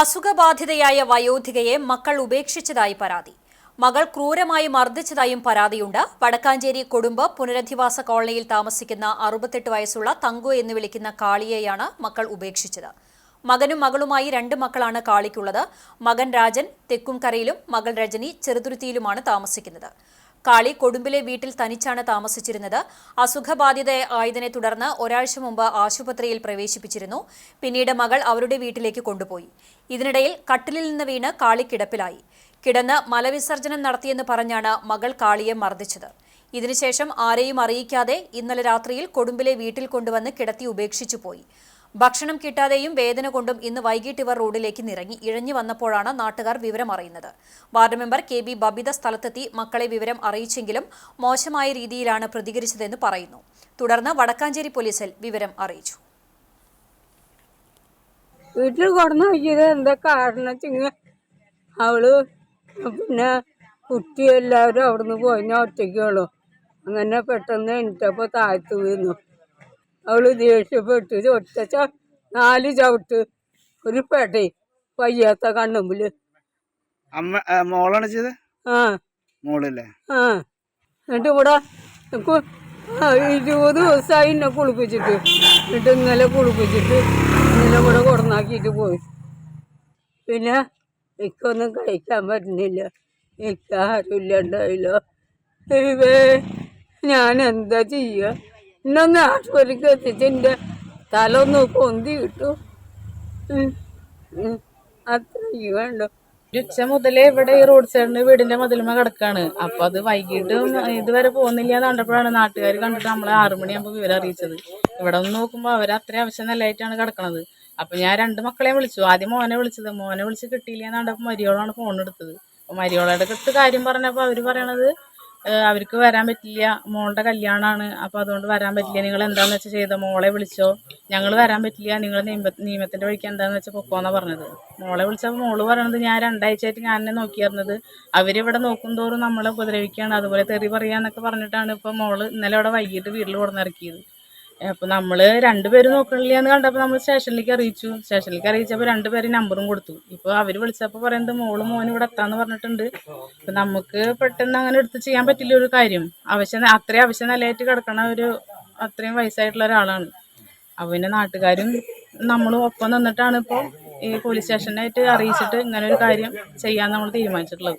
അസുഖബാധിതയായ വയോധികയെ മക്കൾ ഉപേക്ഷിച്ചതായി പരാതി. മകൾ ക്രൂരമായി മർദ്ദിച്ചതായും പരാതിയുണ്ട്. വടക്കാഞ്ചേരി കൊടുമ്പ് പുനരധിവാസ കോളനിയിൽ താമസിക്കുന്ന അറുപത്തെട്ട് വയസ്സുള്ള തങ്കു എന്ന് വിളിക്കുന്ന കാളിയെയാണ് മക്കൾ ഉപേക്ഷിച്ചത്. മകനും മകളുമായി രണ്ട് മക്കളാണ് കാളിക്കുള്ളത്. മകൻ രാജൻ തെക്കുംകരയിലും മകൾ രജനി ചെറുതുരുത്തിയിലുമാണ് താമസിക്കുന്നത്. കാളി കൊടുമ്പിലെ വീട്ടിൽ തനിച്ചാണ് താമസിച്ചിരുന്നത്. അസുഖബാധിത ആയതിനെ തുടർന്ന് ഒരാഴ്ച മുമ്പ് ആശുപത്രിയിൽ പ്രവേശിപ്പിച്ചിരുന്നു. പിന്നീട് മകൾ അവരുടെ വീട്ടിലേക്ക് കൊണ്ടുപോയി. ഇതിനിടയിൽ കട്ടിലിൽ നിന്ന് വീണ് കാളി കിടപ്പിലായി. കിടന്ന് മലവിസർജനം നടത്തിയെന്ന് പറഞ്ഞാണ് മകൾ കാളിയെ മർദ്ദിച്ചത്. ഇതിനുശേഷം ആരെയും അറിയിക്കാതെ ഇന്നലെ രാത്രിയിൽ കൊടുമ്പിലെ വീട്ടിൽ കൊണ്ടുവന്ന് കിടത്തി ഉപേക്ഷിച്ചു പോയി. ഭക്ഷണം കിട്ടാതെയും വേദന കൊണ്ടും ഇന്ന് വൈകിട്ട് ഇവർ റോഡിലേക്ക് നിറങ്ങി ഇഴഞ്ഞു വന്നപ്പോഴാണ് നാട്ടുകാർ വിവരം അറിയുന്നത്. Ward member K B Babitha സ്ഥലത്തെത്തി മക്കളെ വിവരം അറിയിച്ചെങ്കിലും മോശമായ രീതിയിലാണ് പ്രതികരിച്ചതെന്ന് പറയുന്നു. തുടർന്ന് വടക്കാഞ്ചേരി പോലീസിൽ വിവരം അറിയിച്ചു. വീട്ടിൽ കൊടന്നു എന്താ കാരണം അവൾ പിന്നെ കുട്ടി അവിടുന്ന് പോയി ഞാൻ ഒറ്റയ്ക്കുള്ളൂ അങ്ങനെ പെട്ടെന്ന് എണീറ്റപ്പോൾ താഴ്ത്തു വീണു. അവൾ ദേഷ്യപ്പെട്ട്. ഒറ്റ ച- നാല് ചവിട്ട് ഒരു പേട്ടെ വയ്യാത്ത കണ്ണുമ്പിൽ. അമ്മ മോളാണ് ചെയ്ത്? ആ. മോളല്ലേ? ആ. എന്നിട്ട് ഇവിടെ ഇരുപത് ദിവസമായി എന്നെ കുളിപ്പിച്ചിട്ട്. എന്നിട്ട് ഇന്നലെ കുളിപ്പിച്ചിട്ട് ഇന്നലെ ഇവിടെ കൊടുന്നാക്കിയിട്ട് പോയി. പിന്നെ എനിക്കൊന്നും കഴിക്കാൻ പറ്റുന്നില്ല. എനിക്ക് ആരും ഇല്ല. ഉണ്ടായില്ല ഞാൻ എന്താ ചെയ്യുക ഇന്നൊന്ന് ആശുപത്രിക്ക് എത്തിച്ച് എന്റെ തല പൊന്തി കിട്ടു അത്ര വേണ്ടോ. ഉച്ച മുതലേ ഇവിടെ ഈ റോഡ് സൈഡിന് വീടിന്റെ മുതലുമ കിടക്കാണ്. അപ്പൊ അത് വൈകിട്ട് ഇതുവരെ പോകുന്നില്ല എന്ന് കണ്ടപ്പോഴാണ് നാട്ടുകാർ കണ്ടിട്ട് നമ്മളെ ആറുമണിയാകുമ്പോൾ വിവരം അറിയിച്ചത്. ഇവിടെ ഒന്ന് നോക്കുമ്പോൾ അവർ അത്രയും ആവശ്യം നല്ലതായിട്ടാണ് കിടക്കണത്. അപ്പൊ ഞാൻ രണ്ട് മക്കളെയും വിളിച്ചു. ആദ്യം മോനെ വിളിച്ചത്. മോനെ വിളിച്ച് കിട്ടിയില്ല എന്ന് കണ്ടപ്പോൾ മരിയോളാണ് ഫോൺ എടുത്തത്. അപ്പൊ മരിയോളയുടെ അടുത്ത് കാര്യം പറഞ്ഞപ്പോൾ അവർ പറയണത് അവർക്ക് വരാൻ പറ്റില്ല. മോളുടെ കല്യാണമാണ് അപ്പോൾ അതുകൊണ്ട് വരാൻ പറ്റില്ല. നിങ്ങൾ എന്താന്ന് വെച്ചാൽ ചെയ്തോ? മോളെ വിളിച്ചോ? ഞങ്ങൾ വരാൻ പറ്റില്ല. നിങ്ങൾ നിയമ നിയമത്തിന്റെ വഴിക്ക് എന്താന്ന് വെച്ചാൽ പൊക്കോന്നാ പറഞ്ഞത്. മോളെ വിളിച്ചപ്പോൾ മോൾ പറയണത് ഞാൻ രണ്ടാഴ്ചയായിട്ട് ഞാൻ എന്നെ നോക്കിയിരുന്നത് അവരിവിടെ നോക്കും തോറും നമ്മളെ ഉപദ്രവിക്കുകയാണ്. അതുപോലെ തെറി പറയാന്നൊക്കെ പറഞ്ഞിട്ടാണ് ഇപ്പോൾ മോൾ ഇന്നലെ അവിടെ വൈകിട്ട് വീട്ടിൽ കൊടുന്നിറക്കിയത്. അപ്പോൾ നമ്മൾ രണ്ടുപേരും നോക്കണില്ല എന്ന് കണ്ടപ്പോൾ നമ്മൾ സ്റ്റേഷനിലേക്ക് അറിയിച്ചു. സ്റ്റേഷനിലേക്ക് അറിയിച്ചപ്പോൾ രണ്ടുപേരും നമ്പറും കൊടുത്തു. ഇപ്പോൾ അവർ വിളിച്ചപ്പോൾ പറയുന്നത് മോൾ മോനും ഇവിടെ എത്താന്ന് പറഞ്ഞിട്ടുണ്ട്. അപ്പൊ നമുക്ക് പെട്ടെന്ന് അങ്ങനെ എടുത്ത് ചെയ്യാൻ പറ്റില്ല ഒരു കാര്യം. ആവശ്യം അത്രയും ആവശ്യം നിലയായിട്ട് കിടക്കണ ഒരു അത്രയും വയസ്സായിട്ടുള്ള ഒരാളാണ്. അപ്പോൾ പിന്നെ നാട്ടുകാരും നമ്മളും ഒപ്പം നിന്നിട്ടാണ് ഇപ്പോൾ ഈ പോലീസ് സ്റ്റേഷനായിട്ട് അറിയിച്ചിട്ട് ഇങ്ങനെ ഒരു കാര്യം ചെയ്യാൻ നമ്മൾ തീരുമാനിച്ചിട്ടുള്ളത്.